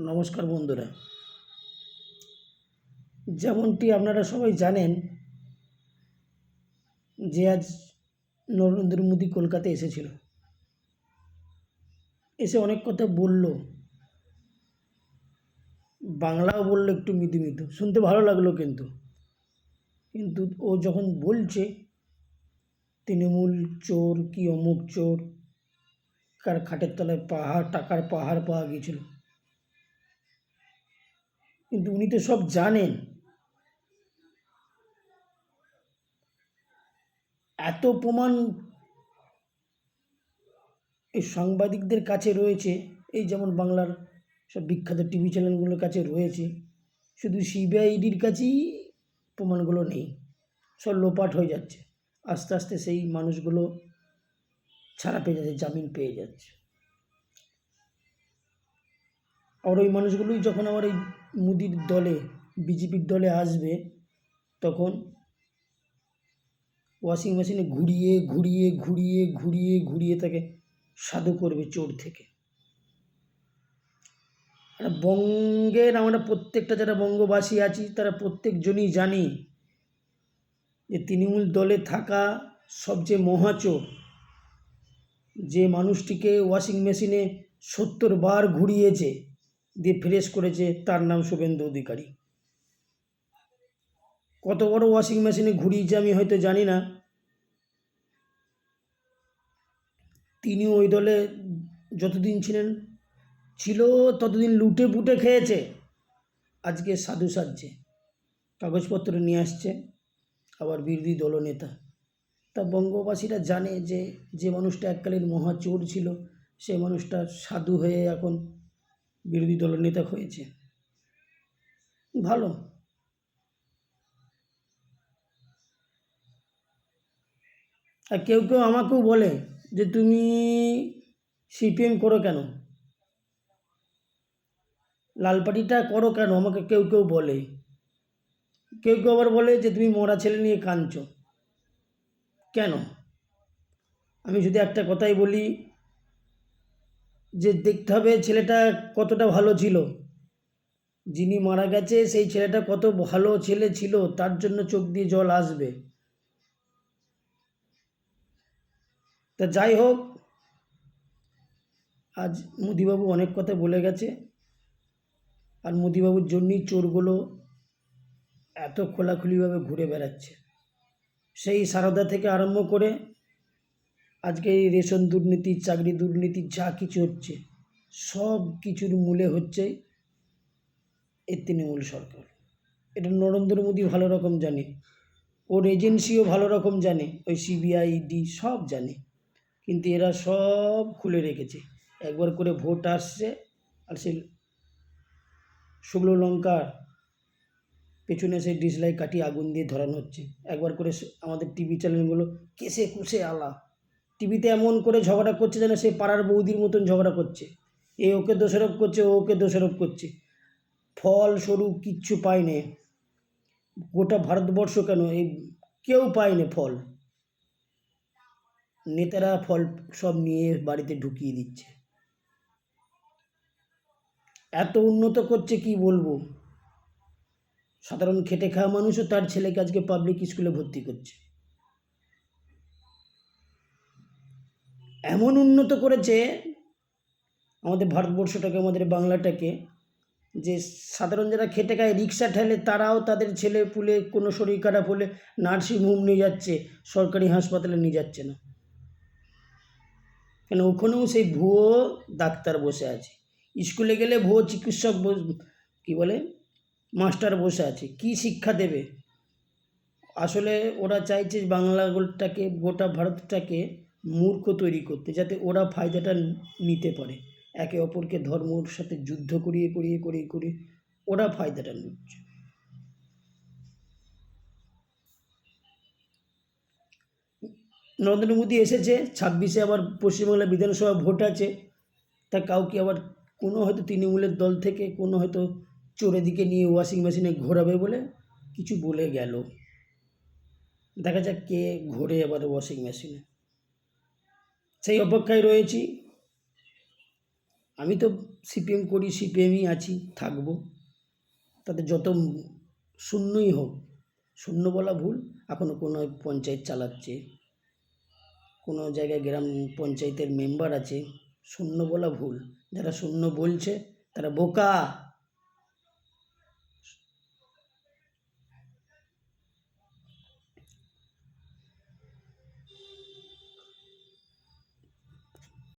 নমস্কার বন্ধুরা। যেমনটি আপনারা সবাই জানেন যে আজ নরেন্দ্র মোদী কলকাতায় এসেছিল। এসে অনেক কথা বলল। বাংলাও বলল একটু মৃদু মৃদু। শুনতে ভালো লাগল কিন্তু। কিন্তু ও যখন বলছে, তৃণমূল চোর কি অমুক চোর, কার খাটের তলায় পাহাড়, টাকার পাহাড় পাওয়া গিয়েছিল। কিন্তু উনি তো সব জানেন। এত প্রমাণ এই সাংবাদিকদের কাছে রয়েছে, এই যেমন বাংলার সব বিখ্যাত টিভি চ্যানেলগুলোর কাছে রয়েছে, শুধু সিবিআইডির কাছেই প্রমাণগুলো নেই, সব লোপাট হয়ে যাচ্ছে। আস্তে আস্তে সেই মানুষগুলো ছাড়া পেয়ে যাচ্ছে, জামিন পেয়ে যাচ্ছে। আর ওই মানুষগুলোই যখন আবার এই মোদির দলে, বিজেপির দলে আসবে, তখন ওয়াশিং মেশিনে ঘুরিয়ে ঘুরিয়ে ঘুরিয়ে ঘুরিয়ে ঘুরিয়ে তাকে সাধু করবে চোর থেকে। আর বঙ্গের আমরা প্রত্যেকটা যারা বঙ্গবাসী আছি, তারা প্রত্যেকজনই জানি যে তৃণমূল দলে থাকা সবচেয়ে মহাচোর যে মানুষটিকে ওয়াশিং মেশিনে সত্তর বার ঘুরিয়েছে দিয়ে ফ্রেশ করেছে, তার নাম শুভেন্দু অধিকারী। কত বড় ওয়াশিং মেশিনে ঘুরিয়েছে আমি হয়তো জানি না। তিনি ওই দলে যতদিন ছিলেন, ছিল ততদিন লুটে পুটে খেয়েছে। আজকে সাধু সাজছে, কাগজপত্র নিয়ে আসছে, আবার বিরোধী দলনেতা। তা বঙ্গবাসীরা জানে যে যে মানুষটা এককালীন মহাচোর ছিল সেই মানুষটা সাধু হয়ে এখন বিরোধী দলের নেতা হয়েছে। ভালো। আর কেউ কেউ আমাকেও বলে যে, তুমি সিপিএম করো কেন? লাল পার্টিটা করো কেন? আমাকে কেউ কেউ বলে। কেউ কেউ আবার বলে যে, তুমি মরা ছেলে নিয়ে কাঁদছো। কেন? আমি যদি একটা কথাই বলি যে দেখতে হবে ছেলেটা কতটা ভালো ছিল। যিনি মারা গেছে, সেই ছেলেটা কত ভালো ছেলে ছিল, তার জন্য চোখ দিয়ে জল আসবে। তা যাই হোক, আজ মোদিবাবু অনেক কথা বলে গেছে। আর মোদিবাবুর জন্যই চোরগুলো এত খোলাখুলিভাবে ঘুরে বেড়াচ্ছে। সেই সারদা থেকে আরম্ভ করে আজকে এই রেশন দুর্নীতি, চাকরি দুর্নীতি যা কিছু হচ্ছে, সব কিছুর মূলে হচ্ছে এই তৃণমূল সরকার। এটা নরেন্দ্র মোদী ভালো রকম জানে, ওর এজেন্সিও ভালো রকম জানে, ওই সিবিআই ডি সব জানে, কিন্তু এরা সব খুলে রেখেছে। একবার করে ভোট আসছে, আর সেই শুকনো লঙ্কার পেছনে সেই ডিসলাই কাটিয়ে আগুন দিয়ে ধরানো হচ্ছে। একবার করে স- আমাদের টিভি চ্যানেলগুলো কেসে কুসে আলা। টিভিতে এমন করে ঝগড়া করছে যেন সে পাড়ার বৌদির মতন ঝগড়া করছে। এ ওকে দোষারোপ করছে, ও ওকে দোষারোপ করছে। ফল স্বরূপ কিচ্ছু পায়নি। গোটা ভারতবর্ষ কেন? এই কেউ পায়নি ফল। নেতারা ফল সব নিয়ে বাড়িতে ঢুকিয়ে দিচ্ছে। এত উন্নত করছে কি বলব? সাধারণ খেটে খাওয়া মানুষও তার ছেলেকে আজকে পাবলিক স্কুলে ভর্তি করছে। এমন উন্নত করেছে আমাদের ভারতবর্ষটাকে, আমাদের বাংলাটাকে, যে সাধারণ যারা খেটে খায়, রিক্সা ঠেলে, তারাও তাদের ছেলে পুলে, কোনো শরীর খারাপ হলে নার্সিং হোম নিয়ে যাচ্ছে, সরকারি হাসপাতালে নিয়ে যাচ্ছে না। কেন? ওখানেও সেই ভুয়ো ডাক্তার বসে আছে। স্কুলে গেলে ভুয়ো চিকিৎসক কি বলে? মাস্টার বসে আছে। কি শিক্ষা দেবে? আসলে ওরা চাইছে বাংলাটাকে গোটা ভারতটাকে মূর্খ তৈরি করতে, যাতে ওরা ফায়দাটা নিতে পারে। একে অপরকে ধর্মর সাথে যুদ্ধ করিয়ে করিয়ে করিয়ে করিয়ে ওরা ফায়দাটা নিচ্ছে। নরেন্দ্র মোদী এসেছে, ছাব্বিশে আবার পশ্চিমবাংলা বিধানসভা ভোট আছে। তা কাউকে আবার কোনো হয়তো তৃণমূলের দল থেকে, কোনো হয়তো চোরে দিকে নিয়ে ওয়াশিং মেশিনে ঘোরাবে বলে কিছু বলে গেল। দেখা যাক কে ঘোরে আবার ওয়াশিং মেশিনে সেই অপেক্ষায় রয়েছি। আমি তো সিপিএম করি, সিপিএমই আছি, থাকব। তাতে যত শূন্যই হোক, শূন্য বলা ভুল এখনও কোনো পঞ্চায়েত চালাচ্ছে, কোনো জায়গায় গ্রাম পঞ্চায়েতের মেম্বার আছে, শূন্য বলা ভুল। যারা শূন্য বলছে, তারা বোকা।